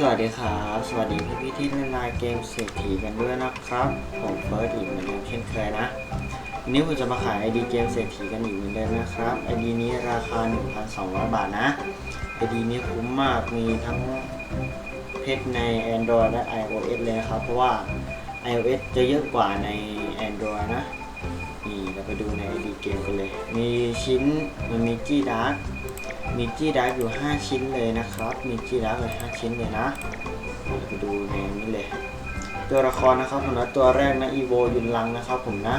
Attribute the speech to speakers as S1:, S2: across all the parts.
S1: สวัสดีครับ สวัสดีพี่พี่ที่เล่นไลน์เกมเศรษฐีกันด้วยนะครับ ผมเฟิร์สอีกเหมือนเดิมเช่นเคยนะวันนี้ผมจะมาขายไอดีเกมเศรษฐีกันอีกเหมือนเดิมนะครับไอดีนี้ราคา 1,200 บาทนะไอดีนี้คุ้มมากมีทั้งเพชรใน Android และ iOS เลยนะครับ เพราะว่า iOS จะเยอะกว่าใน Android นะ นี่เราไปดูในไอดีเกมกันเลย มีชิ้นมันมีจี้ดาร์ก มีจี้ดาร์อยู่ 5 ชิ้นเลยนะครับ มีจี้ดาร์กเลย5ชิ้นเลยนะไปดูในนี้เลย ตัวละครนะครับผมนะตัวแรกนะอีโวยุนลังนะครับผมนะ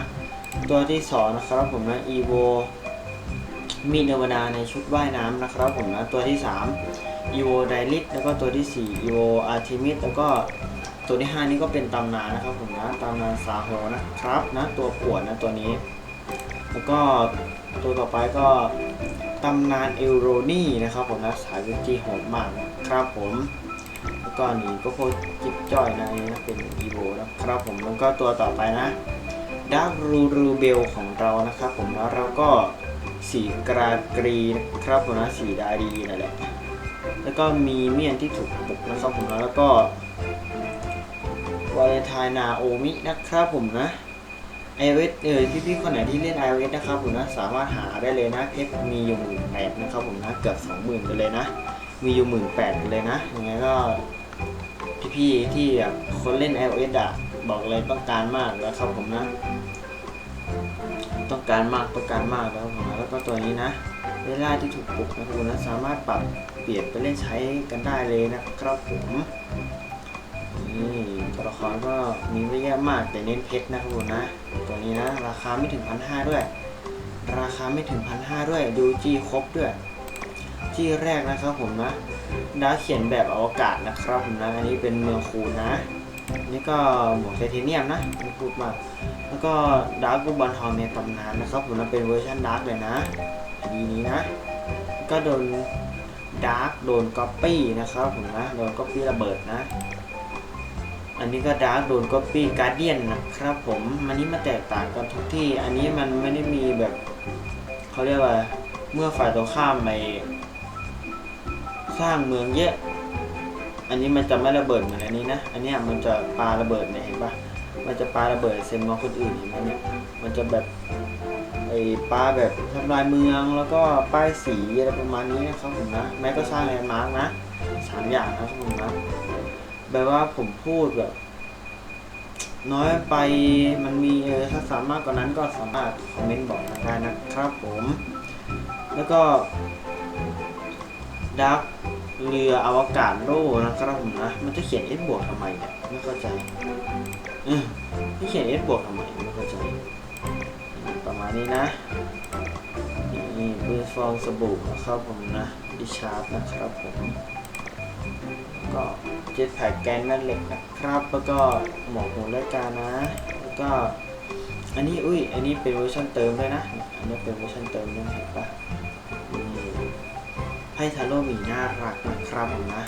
S1: ตัวที่สองนะครับผมนะอีโวมีนวนาในชุดว่ายน้ำนะครับผมนะตัวที่3อีโวไดริสแล้วก็ตัวที่4อีโวอาร์ทิมิสแล้วก็ตัวที่ 5 นี่ก็เป็นตำนานนะครับผมนะตำนานซาโฮนะครับนะตัวปวดนะตัวนี้ แล้วก็ตัวต่อไปก็ ตำนานเอลโรนี่นะครับผมนะสายวิจีหดมากนะครับผมแล้วก็นี่ก็โคจิบจ้อยนะนนี้นะเป็นอีโวนะครับผมแล้วก็ตัวต่อไปนะดาร์รูรูเบลของเรานะครับผมแล้วเราก็สีกรากรีนะครับผมนะสีดาดีนั่นแหละแล้วก็มีเมียนที่ถูกปลุกนะครับผมนะแล้วก็วาเลนไทน์นาโอมินะครับผมนะ iOS เออพี่ๆคนไหนที่เล่น iOS นะครับผมนะสามารถหาได้เลยนะเพชรมีอยู่หมื่นแปดนะครับผมนะเกือบสองหมื่นกันเลยนะ มีอยู่หมื่นแปดเลยนะยังไงก็พี่ๆที่แบบคนเล่น iOS อะบอกเลยต้องการมากแล้วครับผมนะ ต้องการมากต้องการมากแล้วครับผมนะแล้วก็ตัวนี้นะเวลาที่ถูกปลุกนะครับผมนะสามารถปรับเปลี่ยนไปเล่นใช้กันได้เลยนะครับผมนี่ ตัวละครก็มีไม่เยอะมากแต่เน้นเพชรนะครับผมนะ ตัวนี้นะ ราคาไม่ถึงพันห้าด้วย ราคาไม่ถึงพันห้าด้วย ดูจีครบด้วยที่แรกนะครับผมนะดาร์กเขียนแบบอวกาศนะครับผมนะ อันนี้เป็นเมืองคูนนะ นี่ก็หมวกไทเทเนียมนะไม่พูดมาก แล้วก็ดาร์กบอลทองในตำนานนะครับผมนะเป็นเวอร์ชันดาร์กเลยนะดีนี้นะ ก็โดนดาร์กโดนก๊อปปี้นะครับผมนะ โดนก๊อปปี้ระเบิดนะ อันนี้ก็ดาร์กโดนก๊อปปี้การเดียนนะครับผมอันนี้มาแตกต่างกันทุกที่ อันนี้มันไม่ได้มีแบบเขาเรียกว่าเมื่อฝ่ายตรงข้ามไปสร้างเมืองเยอะ อันนี้มันจะไม่ระเบิดเหมือนอันนี้นะ อันนี้มันจะปาระเบิดเนี่ยเห็นปะมันจะปาระเบิดเซมมองคนอื่นเห็นไหมเนี่ย มันจะแบบไอ้ปาแบบทำลายเมืองแล้วก็ป้ายสีอะไรประมาณนี้นะครับผมนะ แม้ก็สร้างแลนด์มาร์กนะสามอย่างนะครับผมนะ แบบว่าผมพูดแบบ น้อยไปมันมีถ้าสามารถกว่านั้นก็สามารถคอมเมนต์บอกได้นะครับผม แล้วก็ดักเรืออวกาศโลนะครับผมนะมันจะเขียน S บวกทำไมเนี่ยไม่เข้าใจเออเขียน S บวกทำไมไม่เข้าใจ ประมาณนี้นะนี่ปืนฟองสบู่นะครับผมนะดิชาร์ปนะครับผม ก็เจ็ตแพ็กแกนแม่เหล็กนะครับ แล้วก็หมอกหูรายกานะ แล้วก็ อันนี้อุ้ย อันนี้เป็นเวอร์ชันเติมด้วยนะ อันนี้เป็นเวอร์ชันเติมด้วยเห็นปะนี่ไพ่ทาโร่มีน่ารักนะครับผมนะ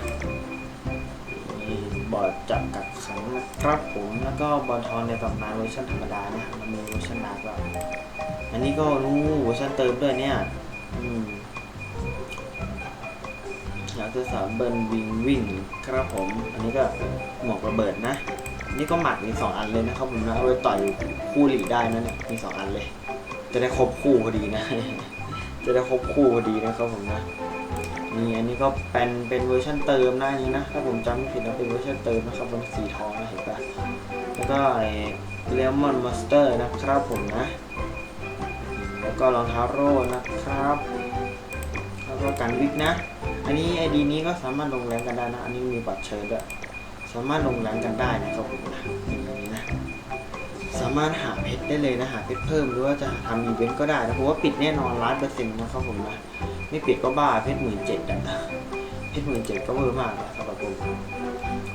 S1: นี่บอร์ดจับกัดขังนะครับผมแล้วก็บอลทอนในตำนานเวอร์ชันธรรมดานะมันมีเวอร์ชันดาร์กแล้วอันนี้ก็รู้เวอร์ชันเติมด้วยเนี่ยากจะสามเบิร์นวิงวิ่งครับผม อันนี้ก็หมวกระเบิดนะ นี่ก็หมัดมีสองอันเลยนะครับผมนะเอาไว้ต่อยคู่หลีได้นะเนี่ยมีสองอันเลย จะได้ครบคู่พอดีนะ จะได้ครบคู่พอดีนะครับผมนะนี่อันนี้ก็เป็นเป็นเวอร์ชันเติมนะอันนี้นะถ้าผมจำไม่ผิดนะเป็นเวอร์ชันเติมนะครับเป็นสีทองนะเห็นปะแล้วก็ไอ้เลมอนมาสเตอร์นะครับผมนะ แล้วก็รองเท้าโร่นะครับแล้วก็กันวิกนะ อันนี้ไอดีนี้ก็สามารถลงแรงกันได้นะ อันนี้มีบัตรเชิญด้วยสามารถลงแรงกันได้นะครับผมนะอย่างนี้นะ สามารถหาเพชรได้เลยนะหาเพชรเพิ่มหรือว่าจะทำอีเวนต์ก็ได้นะเพราะว่าปิดแน่นอนร้านเปอร์เซ็นต์นะครับผมนะไม่ปิดก็บ้าเพชรหมื่นเจ็ดอะเพชรหมื่นเจ็ดก็เวอร์มากอะสำหรับผม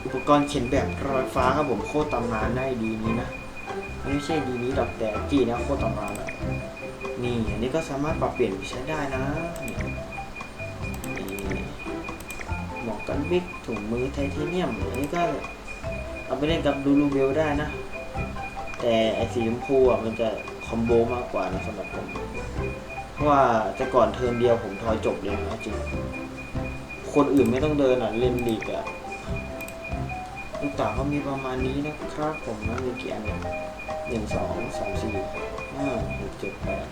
S1: อุปกรณ์เขียนแบบรอยฟ้าครับผมโคตรตำนานได้ดีนี้นะมันไม่ใช่ดีนี้ดอกแต่จีนะโคตรตำนานอะนี่อันนี้ก็สามารถปรับเปลี่ยนไปใช้ได้นะ กันวิกถุงมือไทเทเนียมอันนี้ก็เอาไปเล่นกับดูรูเบลได้นะ แต่ไอสีชมพูอะมันจะคอมโบมากกว่านะสำหรับผมเพราะว่าแต่ก่อนเทอมเดียวผมทอยจบเลยนะจริงคนอื่นไม่ต้องเดินอะเล่นลีกอะลูกเต๋าก็มีประมาณนี้นะครับผมนะมีกี่อันเนี่ยหนึ่งสองสามสี่ห้าหกเจ็ดแปด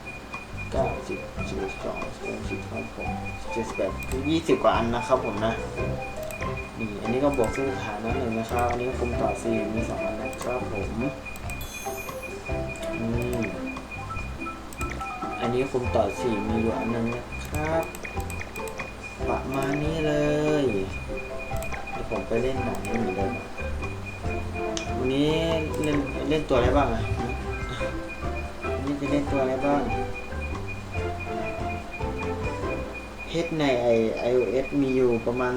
S1: เก้าสิบสิบเอ็ดสิบสองสิบสามสิบห้าหกเจ็ดแปดยี่สิบกว่าอันนะครับผมนะนี่อันนี้ก็บวกสู้ฐานนั้นหนึ่งนะครับอันนี้ก็คุมต่อสี่มีสองอันนะครับผมอืมอันนี้คุมต่อสี่มีอยู่อันหนึงนะครับ ประมาณนี้เลยเดี๋ยวผมไปเล่นหนังนี่เหมือนเดิมวันนี้เล่นเล่นตัวอะไรบ้างอะวันนี้จะเล่นตัวอะไรบ้าง เฮดในไอ iOS มีอยู่ประมาณ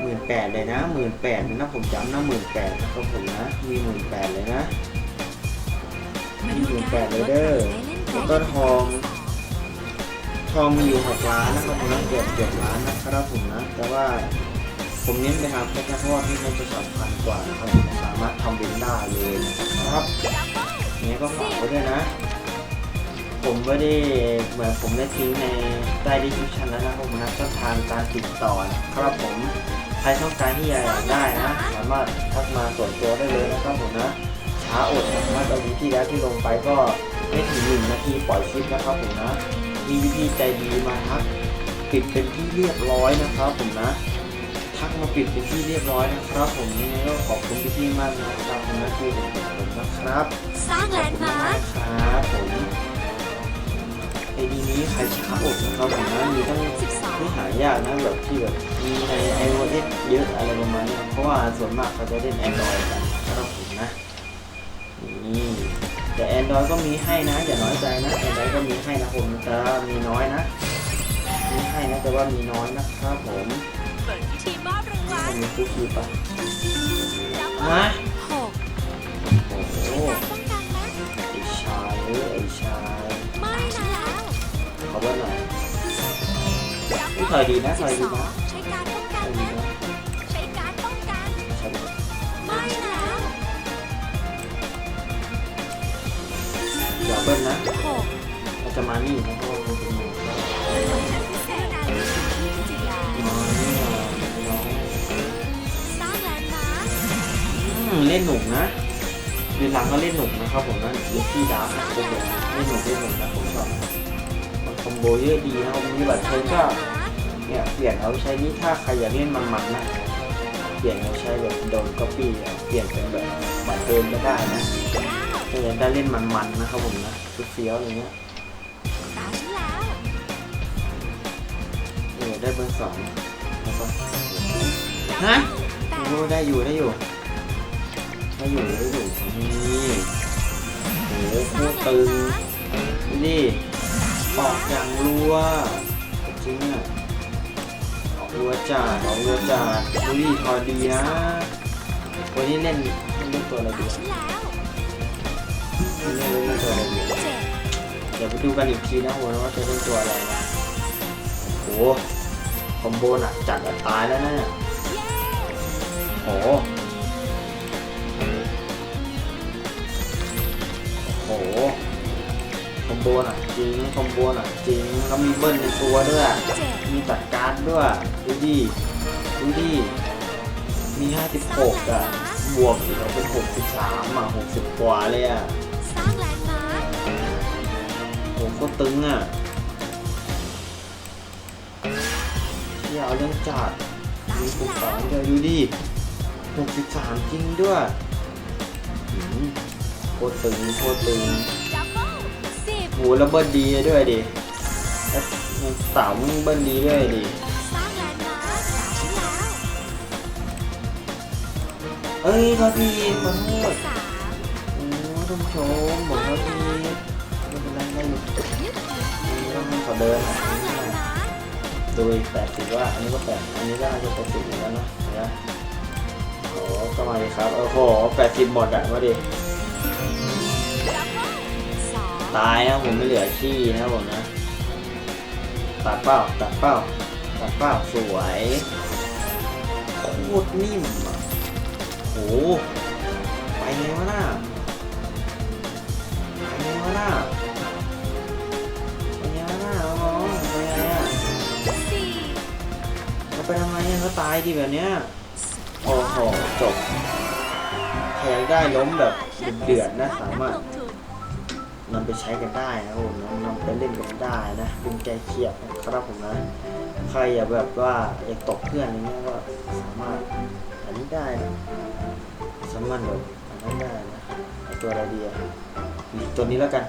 S1: หมื่นแปดเลยนะหมื่นแปดนะผมจำนะหมื่นแปดนะครับผมนะ มีหมื่นแปดเลยนะ
S2: มาดูกันว่าใครได้เล่น
S1: แล้วก็ทอง ทองมีอยู่หกล้านนะครับผมนะเกือบเกือบล้านนะครับผมนะ แต่ว่าผมเน้นไปทางเพชรนะเพราะว่าพี่เพชรจะสำคัญกว่านะครับผมสามารถทำบินได้เลยนะครับอย่างนี้ก็ฝากไว้ด้วยนะ ผมไม่ได้เหมือนผมได้ทิ้งในใต้ดิสคริปชันแล้วนะครับผมนะช่องทางการติดต่อนะครับผมใครต้องการที่อยากได้นะสามารถทักมาส่วนตัวได้เลยนะครับผมนะช้าอดนะครับตอนนี้ที่แล้วที่ลงไปก็ไม่ถึงหนึ่งนาทีปล่อยคลิปนะครับผมนะมีวิธีใจดีมาทักปิดเป็นที่เรียบร้อยนะครับผมนะทักมาปิดเป็นที่เรียบร้อยนะครับผมยังไงก็ขอบคุณพี่ๆมากนะครับผมนะที่ผมผมนะครับ
S2: สร้างแลนด์มาร์ค
S1: ครับผม ไอดีนี้ใครช้าอดนะครับผมนะมีตั้ง
S2: 12
S1: ไม่หายากนะแบบที่แบบมีใน iOS เยอะอะไรประมาณเนี้ยเพราะว่าส่วนมากเขาจะเล่น Android กันนะครับผมนะนี่แต่ Android ก็มีให้นะ อย่าน้อยใจนะ Android ก็มีให้นะผมแต่ว่ามีน้อยนะมีให้นะแต่ว่ามีน้อยนะครับผม
S2: เปิดพิธีมอบรางวัล
S1: มีคุกกี้ปะ
S2: แล้ว
S1: ฮะ
S2: หก
S1: โอ้โห
S2: ป้องกันนะ
S1: ไอชายเอ้ยไอชาย
S2: ไม่นะแล้ว
S1: ขอเบอร์หน่อยนี่ถอยดีนะถอยดีนะ
S2: ใช้การป้องกัน
S1: อยดี
S2: นะใช้การป้องกัน
S1: ใช่ไหม
S2: ไม่นะแล้ว
S1: อย่าเบิ้ลนะเราจะมานี่นะเพราะว่ามันเป็นหมูครับ
S2: พิเศษนะจิยา
S1: น้อ
S2: สร้างแลนด์มาร์ค
S1: อืมเล่นหนุกนะดือนหลังก็เล่นหนุกนะครับผมนะลูกที่ดาร์กโอ้โหเล่นหนุกเล่นหนุกนะผมชอบ เยอะดีนะครับมีบัตรเทิร์นก็เนี่ยเปลี่ยนเอาใช้นี้ถ้าใครอยากเล่นมันๆนะเปลี่ยนเอาใช้แบบโดนก๊อปปี้อะเปลี่ยนเป็นแบบบัตรเทิร์นก็ได้นะ
S2: เก้า
S1: ถ้าอยากได้เล่นมันๆนะครับผมนะเฟี้ยวอะไรเงี้ยเออได้เบอร์สองแล้วก็ฮะโอ้ได้อยู่ได้อยู่ได้อยู่ได้อยู่นี่โอ้โหโคตรตึงนี่ ออกอย่างรัวจริงอะออกรัวจัดออกรัวจัดดูดิพอดีนะวันนี้เล่นเล่นตัวอะไรดี
S2: ฉันแล้ว
S1: วันนี้เล่นเล่นตัวอะไรดี
S2: เด
S1: เดี๋ยวไปดูกันอีกทีนะโหว่าจะเล่นตัวอะไรนะโอ้โหคอมโบหนักจัดตายแล้วนะเนี่ยโอ้โห โอ้โหคอมโบหนักจริงคอมโบหนักจริงแล้วมีเบิ้ลในตัวด้วยมีตัดการ์ดด้วยดูดิดูดิมี 56 อะ บวกอีกเป็น 63 อะ 60 กว่าเลยอะ
S2: สร้างแลนด์มาร์ค
S1: โหโคตรตึงอะที่เอาเรื่องจัด
S2: ตาม
S1: มี
S2: ฉั
S1: ปุ่
S2: น
S1: ม
S2: แล้
S1: สอ
S2: ว
S1: งด้วยดูดิ63 จริงด้วยหืมโคตรตึงโคตรตึง โหแล้วเบิ้ลดีด้วยดิสาวมึงเบิ้ลดีด้วยดิเอ้ยพระพี่ขอโทษโอ้ท่านผู้ชมบอกว่าพี่ไม่เป็นไรไม่หลุดต้องขอเดินอะ
S2: ดู
S1: แปดสิบว่าอันนี้ก็แปดอันนี้ก็น่าจจะแปดสิบเหมือนกันเนาะเนไหมโอ้ก็มาดีครับโอ้โหแปดสิบหมดอะมาดิ
S2: ดับเบิ้ลสอง
S1: ตายนะผมไม่เหลือขี้นะผมนะตัดเป้าตัดเป้าตัดเป้าสวยโคตรนิ่มอะโอ้ไปไงวะน่าไปไงวะน่าไปไงวะน่าน้องไปไงอะเขาไปทำไมอะเขาตายดีแบบเนี้ยโอ้โหจบใครอยากได้ล้มแบบเดือดนะสามารถ นำไปใช้กันได้นะผมนำนำไปเล่นกันได้นะเป็นแก้เครียดนะครับผมนะ ใครอยากแบบว่าอยากตกเพื่อนอย่างเงี้ยก็สามารถอันนี้ได้นะสามารถแบบอันนั้นได้นะไอตัวอะไรดีอะตัวนี้แล้วกัน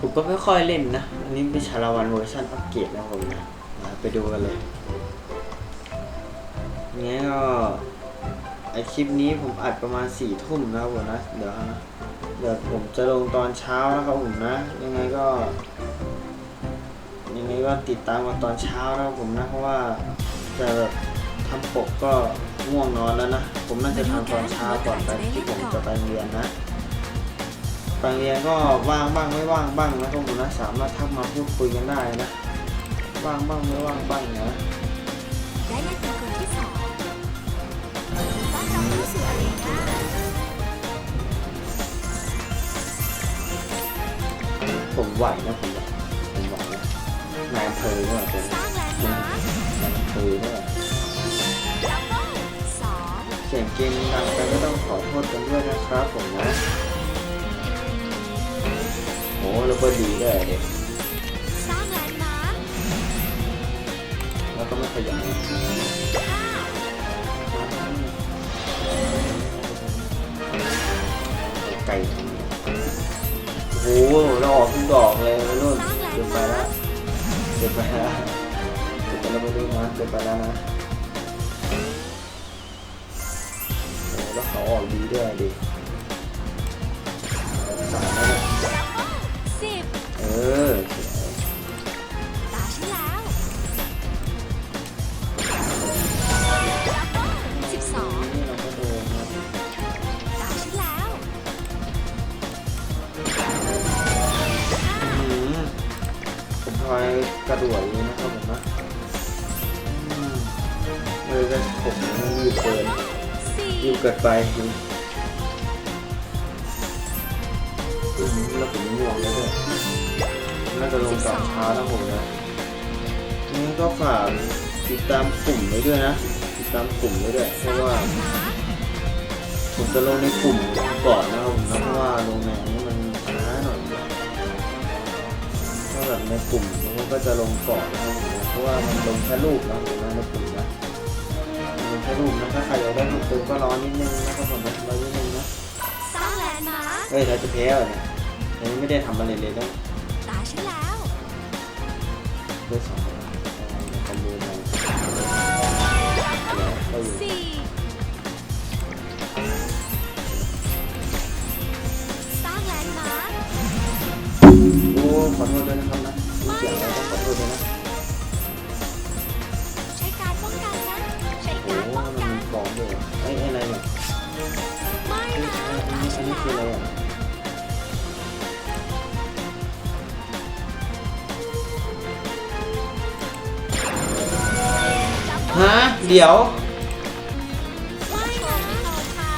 S1: ผมก็ไม่ค่อยเล่นนะ อันนี้เป็นชาลาวันเวอร์ชันอัปเกรดนะผมนะไปดูกันเลยงั้นก็ ไอคลิปนี้ผมอัดประมาณสี่ทุ่มนะครับผมนะ เดี๋ยวนะเดี๋ยวผมจะลงตอนเช้านะครับผมนะ ยังไงก็ยังไงก็ติดตามมาตอนเช้านะครับผมนะเพราะว่าจะแบบทำปกก็ง่วงนอนแล้วนะ ผมน่าจะทำตอนเช้าก่อนไปที่ผมจะไปเรียนนะบางเรียนก็ว่างบ้างไม่ว่างบ้างนะครับผมนะสามารถทักมาพูดคุยกันได้นะ ว่างบ้างไม่ว่างบ้างนะ ผมไหวนะผมไหวผมไหวนะนายอำเภอด้วยเป็น
S2: สร้างแลนา
S1: ยอำเภอด้วย
S2: ดับเบิ้ลสอง
S1: เสียงเกมดังไปก็ต้องขอโทษกันด้วยนะครับผมนะโอ้แล้วก็ดีด้วยเด็ก
S2: แล้
S1: วก็ไม่ขยันนะ ไก่โอ้โหเราออกทุกดอกเลยวัยรุ่นเกิน
S2: ด์
S1: ไปแล้วเกินไปแล้วเกินไปแล้วไม่รู้นะเกินไปแล้วนะโอ้แล้วเขาออกดีด้วยดิสามแล้วเนี่ย
S2: สิบ
S1: เออ
S2: อ
S1: ยกระโดดเลยนะครับผมนะอืมเลยก็ผมรีบเกิน
S2: สี่
S1: รีบเกิดไปอืมแล้วผมง่วงแล้วด้วยน่าจะลงตอนเช้านะผมนะนี่ก็ฝากติดตามกลุ่มไว้ด้วยนะ ติดตามกลุ่มไว้ด้วยเพ
S2: ราะ
S1: ว่าผมจะลงในกลุ่มก่อนนะครับผมเพราะว่าลงในนี้มันช้าหน่อยถ้าแบบในกลุ่ม ก็จะลงก่อนนะครับผมนะเพราะว่ามันลงแค่รูปนะผมนะในกลุ่มนะมันลงแค่รูปนะถ้าใครอยากได้รูปเต็มก็รอนิดนึงนะครับผมนะรอนิดนึงนะ
S2: สร้างแลนด์มาร์ค
S1: เฮ้ยเราจะแพ้เหรอเนี่ยยังไม่ได้ทำอะไรเลยต้อง
S2: ตาฉันแล้ว
S1: เลือกสองคนคอมมูนมาแล้วเราอยู่
S2: สี่สร้างแลนด์มาร์ค
S1: โอ้ขอโทษด้วยนะครับนะมีเสียงอะต้องขอโทษด้วยนะ
S2: ใช้การป้องกันนะ ใช้
S1: โอ้
S2: การ
S1: โห
S2: ป้อง
S1: มัน
S2: กัน
S1: มีของด้วยไอ้ไอ้อะไรเนี่ย
S2: ไม่นะ
S1: อัน
S2: ตา
S1: นี้
S2: ฉั
S1: อัน
S2: น
S1: นี้คืออะไร
S2: แล้ว
S1: อะฮะเดี๋ยว
S2: ไม่นะ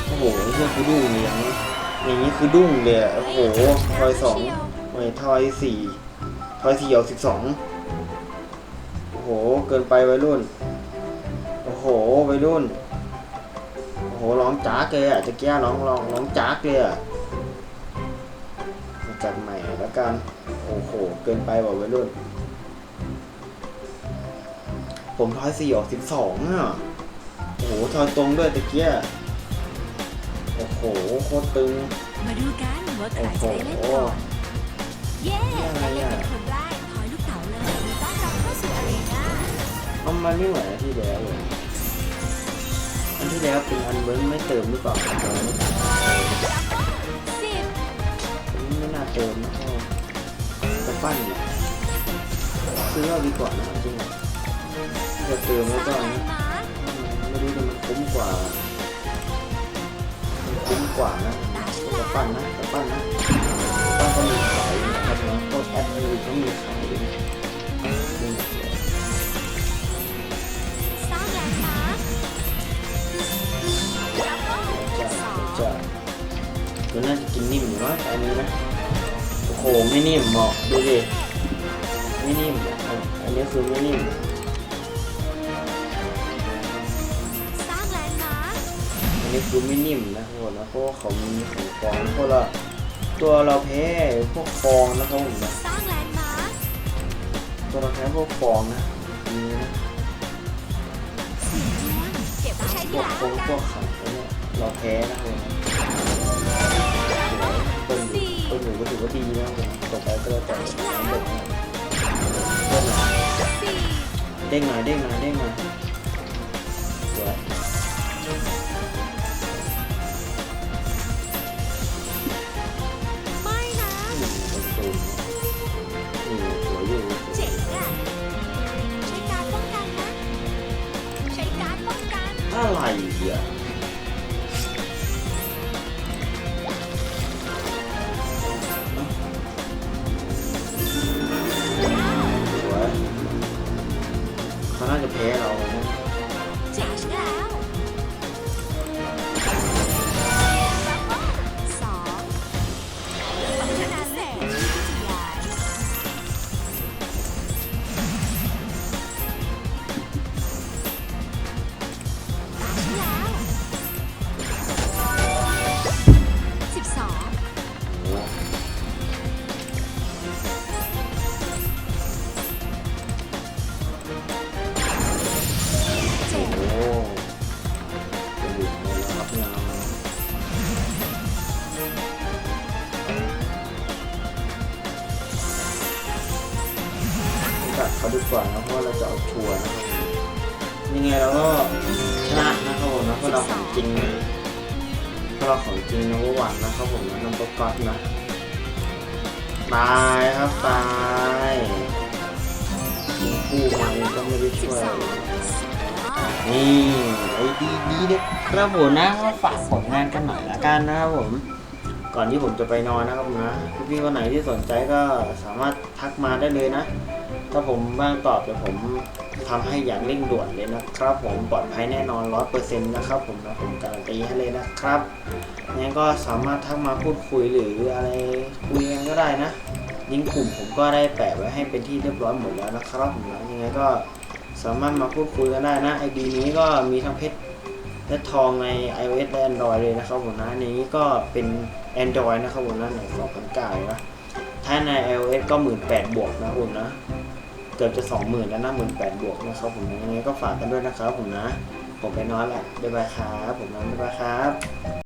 S1: โอ้โหเรื่องคือดุ้งเลยอย่างนี้อย่างนี้คือดุ้งเลยอะโอ้โหทอยสองทอยสี่ ทอยสี่ออกสิบสองโอ้โห เกินไปวัยรุ่น โอ้โหวัยรุ่น โอ้โหร้องจ้ากเลยอะจะแก้ร้องร้องร้องจ้ากเลยอะมาจัดใหม่แล้วกัน โอ้โห เกินไปว่ะวัยรุ่น ผมทอยสี่ออกสิบสองอะโอ้โหทอยตรงด้วยตะเกียโอ้โห โคตรตึง
S2: มาดูกันว่าใครจะได้เล่นก่อนเย้ได้เล่นเป็นค เอา
S1: มันไม่เหมือนอันที่แล้วเลยอันที่แล้วเป็นอันเบิ้งไม่เติมหรือเปล่าอันนี้
S2: สิบ
S1: อันนี้ไม่น่าเติมนะพ่อจะปั้นเนี่ยซื้อเอาดีกว่านะจริงๆจะเติมแล้วก็ไม่รู้แต่มันคุ้มกว่าคุ้มกว่านะจะปั้นนะจะปั้นนะปั้นก็มีขายนะครับนะพวกแอปอื่นก็มีขายด้วย มัน
S2: น่า
S1: จะกินนิ่มอยู่ว่าอันนี้นะโอ้โหไม่นิ่มหมอกดูดิไม่นิ่มอันนี้คือไม่นิ่มอันนี้คือไม่นิ่มนะทุกคนะเพราะว่าเขามีของฟองพวกเราตัวเราแพ้พวกฟองนะครับผมนะตัวเราแพ้พวกฟองนะนี่นะพวกฟองพวกขังเราแพ้นะครับ ต้นหนูต้นหนูก็ถือว่าดีนะต่อไปก็จะต่อน้เด้งหน่อยเด้งหน่อยเด้งหน่อยเด้ง
S2: มา
S1: จะเอาชัวร์นะครับยังไงเราก็ชนะนะครับผมนะเพราะเราของจริงเพราะเราของจริงนะว่าหวันนะครับผมนะน้ำตกก๊อตนะตายครับตายยิงคู่มาเองก็ไม่ได้ช่วยนี่ไอ้ดีดีเนี่ยครับผมนะก็ฝากผลงานกันหน่อยละกันนะครับผมก่อนที่ผมจะไปนอนนะครับผมนะพี่ๆคนไหนที่สนใจก็สามารถทักมาได้เลยนะ ถ้าผมว่างตอบเดี๋ยวผมทำให้อย่างเร่งด่วนเลยนะครับผมปลอดภัยแน่นอนร้อยเปอร์เซ็นต์นะครับผมนะผมการันตีให้เลยนะครับงั้นก็สามารถทักมาพูดคุยหรืออะไรคุยกันก็ได้นะลิงก์กลุ่มผมก็ได้แปะไว้ให้เป็นที่เรียบร้อยหมดแล้วนะครับผมนะยังไงก็สามารถมาพูดคุยกันได้นะไอดีนี้ก็มีทั้งเพชรและทองใน iOS และ Android เลยนะครับผมนะนนี้ก็เป็น Android นะครับผมนะในสองพันเก้านะถ้าใน iOS ก็หมื่นแปดบวกนะผมนะ เกือบจะสองหมื่นแล้วนะหมื่นแปดบวกนะครับผมยังไงก็ฝากกันด้วยนะครับผมนะ ผมไปนอนแหละบ๊ายบายครับ ผมนะบ๊ายบายครับ